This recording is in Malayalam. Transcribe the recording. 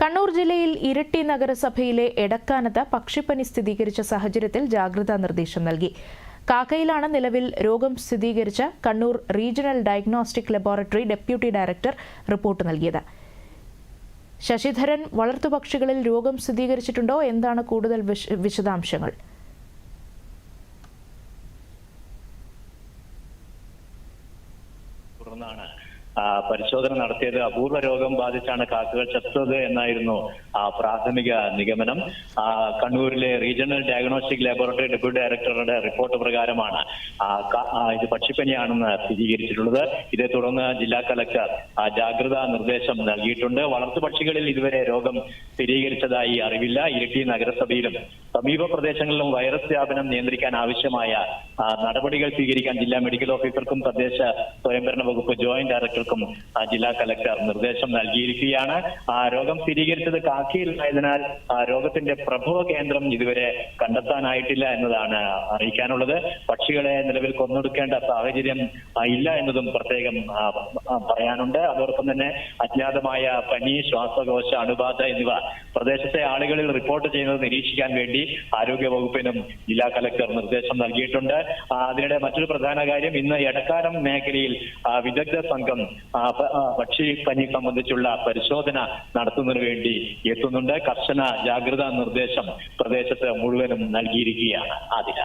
കണ്ണൂർ ജില്ലയിൽ ഇരട്ടി നഗരസഭയിലെ എടക്കാനത്ത് പക്ഷിപ്പനി സ്ഥിരീകരിച്ച സാഹചര്യത്തിൽ ജാഗ്രതാ നിർദ്ദേശം നൽകി. കാക്കയിലാണ് നിലവിൽ രോഗം സ്ഥിരീകരിച്ച Kannur regional diagnostic laboratory deputy director report നൽകിയത്. ശശിധരൻ വളർത്തുപക്ഷികളിൽ രോഗം സ്ഥിരീകരിച്ചിട്ടുണ്ടോ? എന്താണ് കൂടുതൽ വിശദാംശങ്ങൾ? തുടർന്നാണ് പരിശോധന നടത്തിയത് അപൂർവ രോഗം ബാധിച്ചാണ് കാക്കകൾ ചത്തത് എന്നായിരുന്നു പ്രാഥമിക നിഗമനം. കണ്ണൂരിലെ റീജിയണൽ ഡയഗ്നോസ്റ്റിക് ലബോറട്ടറി ഡെപ്യൂട്ടി ഡയറക്ടറുടെ റിപ്പോർട്ട് പ്രകാരമാണ് ഇത് പക്ഷിപ്പനിയാണെന്ന് സ്ഥിരീകരിച്ചിട്ടുള്ളത്. ഇതേ തുടർന്ന് ജില്ലാ കലക്ടർ ജാഗ്രതാ നിർദ്ദേശം നൽകിയിട്ടുണ്ട്. വളർത്തു പക്ഷികളിൽ ഇതുവരെ രോഗം സ്ഥിരീകരിച്ചതായി അറിവില്ല. ഇരിട്ടി നഗരസഭയിലും സമീപ പ്രദേശങ്ങളിലും വൈറസ് വ്യാപനം നിയന്ത്രിക്കാൻ ആവശ്യമായ നടപടികൾ സ്വീകരിക്കാൻ ജില്ലാ മെഡിക്കൽ ഓഫീസർക്കും തദ്ദേശ സ്വയംഭരണ വകുപ്പ് ജോയിന്റ് ഡയറക്ടർക്കും ജില്ലാ കലക്ടർ നിർദ്ദേശം നൽകിയിരിക്കുകയാണ്. രോഗം സ്ഥിരീകരിച്ചത് കാക്കിയിലായതിനാൽ രോഗത്തിന്റെ പ്രഭവ കേന്ദ്രം ഇതുവരെ കണ്ടെത്താനായിട്ടില്ല എന്നതാണ് അറിയിക്കാനുള്ളത്. പക്ഷികളെ നിലവിൽ കൊന്നൊടുക്കേണ്ട സാഹചര്യം ഇല്ല എന്നതും പ്രത്യേകം പറയാനുണ്ട്. അതോടൊപ്പം തന്നെ അജ്ഞാതമായ പനി ശ്വാസകോശ അണുബാധ എന്നിവ പ്രദേശത്തെ ആളുകളിൽ റിപ്പോർട്ട് ചെയ്യുന്നത് നിരീക്ഷിക്കാൻ വേണ്ടി ആരോഗ്യ വകുപ്പിനും ജില്ലാ കലക്ടർ നിർദ്ദേശം നൽകിയിട്ടുണ്ട്. അതിനിടെ മറ്റൊരു പ്രധാന കാര്യം ഇന്ന് എടക്കാലം മേഖലയിൽ വിദഗ്ധ സംഘം പക്ഷിപ്പനി സംബന്ധിച്ചുള്ള പരിശോധന നടത്തുന്നതിന് വേണ്ടി എത്തുന്നുണ്ട്. കർശന ജാഗ്രതാ നിർദ്ദേശം പ്രദേശത്ത് മുഴുവനും നൽകിയിരിക്കുകയാണ് ആതിര.